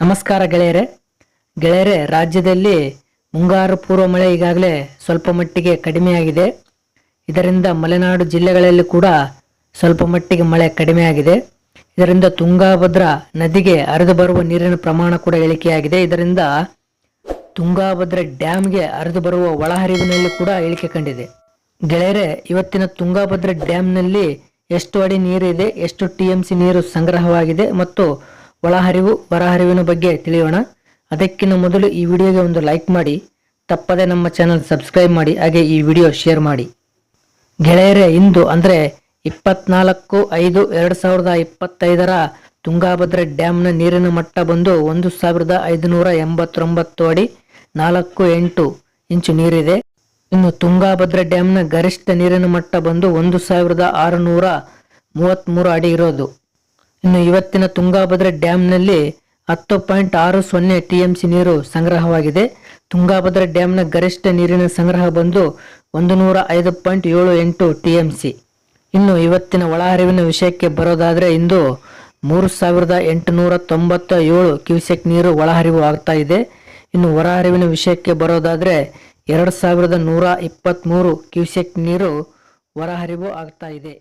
ನಮಸ್ಕಾರ ಗೆಳೆಯರೆ. ಗೆಳೆಯರೆ, ರಾಜ್ಯದಲ್ಲಿ ಮುಂಗಾರು ಪೂರ್ವ ಮಳೆ ಈಗಾಗಲೇ ಸ್ವಲ್ಪ ಮಟ್ಟಿಗೆ ಕಡಿಮೆಯಾಗಿದೆ. ಇದರಿಂದ ಮಲೆನಾಡು ಜಿಲ್ಲೆಗಳಲ್ಲಿ ಕೂಡ ಸ್ವಲ್ಪ ಮಟ್ಟಿಗೆ ಮಳೆ ಕಡಿಮೆಯಾಗಿದೆ. ಇದರಿಂದ ತುಂಗಾಭದ್ರಾ ನದಿಗೆ ಹರಿದು ಬರುವ ನೀರಿನ ಪ್ರಮಾಣ ಕೂಡ ಇಳಿಕೆಯಾಗಿದೆ. ಇದರಿಂದ ತುಂಗಾಭದ್ರಾ ಡ್ಯಾಮ್ಗೆ ಹರಿದು ಬರುವ ಒಳಹರಿವಿನಲ್ಲಿ ಕೂಡ ಇಳಿಕೆ ಕಂಡಿದೆ. ಗೆಳೆಯರೆ, ಇವತ್ತಿನ ತುಂಗಾಭದ್ರಾ ಡ್ಯಾಮ್ನಲ್ಲಿ ಎಷ್ಟು ಅಡಿ ನೀರಿದೆ, ಎಷ್ಟು ಟಿ ಎಂ ಸಿ ನೀರು ಸಂಗ್ರಹವಾಗಿದೆ ಮತ್ತು ಒಳಹರಿವು ಹೊರಹರಿವಿನ ಬಗ್ಗೆ ತಿಳಿಯೋಣ. ಅದಕ್ಕಿಂತ ಮೊದಲು ಈ ವಿಡಿಯೋಗೆ ಒಂದು ಲೈಕ್ ಮಾಡಿ, ತಪ್ಪದೆ ನಮ್ಮ ಚಾನಲ್ ಸಬ್ಸ್ಕ್ರೈಬ್ ಮಾಡಿ, ಹಾಗೆ ಈ ವಿಡಿಯೋ ಶೇರ್ ಮಾಡಿ. ಗೆಳೆಯರೇ, ಇಂದು ಅಂದರೆ ಇಪ್ಪತ್ನಾಲ್ಕು ಐದು ಎರಡು ಸಾವಿರದ ಇಪ್ಪತ್ತೈದರ ತುಂಗಾಭದ್ರಾ ಡ್ಯಾಮ್ನ ನೀರಿನ ಮಟ್ಟ ಬಂದು ಒಂದು ಸಾವಿರದ ಐದುನೂರ ಎಂಬತ್ತೊಂಬತ್ತು ಅಡಿ, ನಾಲ್ಕು ಎಂಟು ಇಂಚು ನೀರಿದೆ. ಇನ್ನು ತುಂಗಾಭದ್ರಾ ಡ್ಯಾಮ್ನ ಗರಿಷ್ಠ ನೀರಿನ ಮಟ್ಟ ಬಂದು ಒಂದು ಸಾವಿರದ ಆರುನೂರ ಮೂವತ್ತ್ಮೂರು ಅಡಿ ಇರೋದು. ಇನ್ನು ಇವತ್ತಿನ ತುಂಗಾಭದ್ರಾ ಡ್ಯಾಂನಲ್ಲಿ ಹತ್ತು ಪಾಯಿಂಟ್ ಆರು ಸೊನ್ನೆ ಟಿ ಎಂ ಸಿ ನೀರು ಸಂಗ್ರಹವಾಗಿದೆ. ತುಂಗಾಭದ್ರಾ ಡ್ಯಾಂನ ಗರಿಷ್ಠ ನೀರಿನ ಸಂಗ್ರಹ ಬಂದು ಒಂದು ನೂರ ಐದು ಪಾಯಿಂಟ್ ಏಳು ಎಂಟು ಟಿ ಎಂ ಸಿ. ಇನ್ನು ಇವತ್ತಿನ ಒಳಹರಿವಿನ ವಿಷಯಕ್ಕೆ ಬರೋದಾದರೆ ಇಂದು ಮೂರು ಸಾವಿರದ ಎಂಟುನೂರ ತೊಂಬತ್ತ ಏಳು ಕ್ಯೂಸೆಕ್ ನೀರು ಒಳಹರಿವು ಆಗ್ತಾ ಇದೆ. ಇನ್ನು ಹೊರಹರಿವಿನ ವಿಷಯಕ್ಕೆ ಬರೋದಾದರೆ ಎರಡು ಸಾವಿರದ ನೂರ ಇಪ್ಪತ್ತ್ಮೂರು ಕ್ಯೂಸೆಕ್ ನೀರು ಹೊರಹರಿವು ಆಗ್ತಾ ಇದೆ.